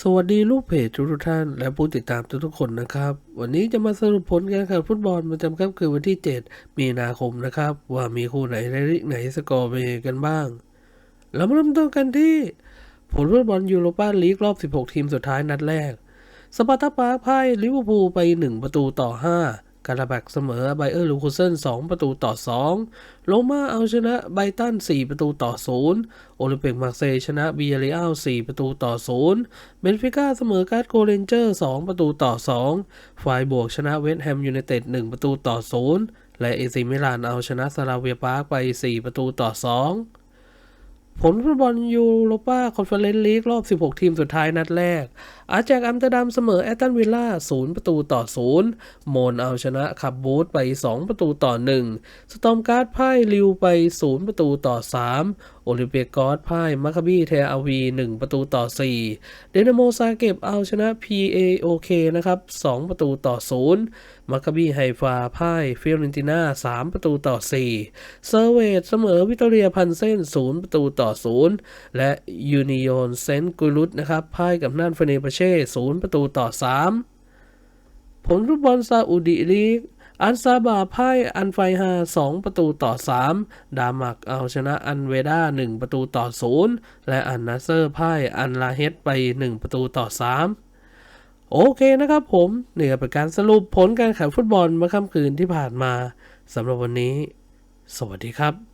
สวัสดีลูกเพจทุกท่านและผู้ติดตามทุกๆคนนะครับ วันนี้จะมาสรุปผลการแข่งขันฟุตบอลประจำค่ำคืนวันที่ 7 มีนาคมนะครับ ว่ามีคู่ไหนในลีกไหนสกอร์เป็นกันบ้าง เรามาเริ่มต้นกันที่ ผลฟุตบอลยูโรปาลีกรอบ 16 ทีมสุดท้ายนัดแรก สปาร์ตาปาร์คพ่ายลิเวอร์พูลไป 1 ประตูต่อ 5 การาแบกเสมอไบเออร์ลูคูเซน2 ประตูต่อ 2โรมาเอาชนะไบตัน 4 ประตูต่อ 0 โอลิมปิกมาร์เซย์ชนะบีเรอัล4 ประตูต่อ 0 เบนฟิก้าเสมอการ์ดโกเรนเจอร์ 2 ประตูต่อ2ไฟบวกชนะเวสต์แฮมยูไนเต็ด 1 ประตูต่อ 0 และเอซิมิลานเอาชนะซาราเวียปาร์คไป 4 ประตูต่อ 2ผลฟุตบอลยูโรปาคอนเฟอเรนซ์ลีกรอบ 16 ทีมสุดท้ายนัดแรกอาแจกอัมสเตอร์ดัมเสมอแอตตันวิลล่า0ประตูต่อ 0 โมนเอาชนะขับบูธไป 2 ประตูต่อ 1 สตอมการ์ดพ่ายลิวไป 0 ประตูต่อ 3 โอลิมเปียกอสพ่ายมาคาบีเทอาวี 1 ประตูต่อ 4 เดนโมซาเก็บเอาชนะ PAOK นะครับ 2 ประตูต่อ 0มาคาบีไฮฟาพ่ายฟิออเรนติน่า 3 ประตูต่อ 4 เซอร์เวตเสมอวิตอเรียพันเซน0 ประตูต่อ 0 และยูนิโอนเซนต์กุลุตนะครับพ่ายกับน่านเฟเนปเช่0ประตูต่อ 3 ผลฟุตบอลซาอุดิลีก อันซาบาพ่ายอันไฟฮา2 ประตูต่อ 3 ดามักเอาชนะอันเวด้า 1 ประตูต่อ 0 และอันนาเซอร์พ่ายอันลาเฮดไป 1 ประตูต่อ 3โอเคนะครับผมนี่ก็เป็นการสรุปผลการแข่งฟุตบอลเมื่อค่ำคืนที่ผ่านมาสำหรับวันนี้ สวัสดีครับ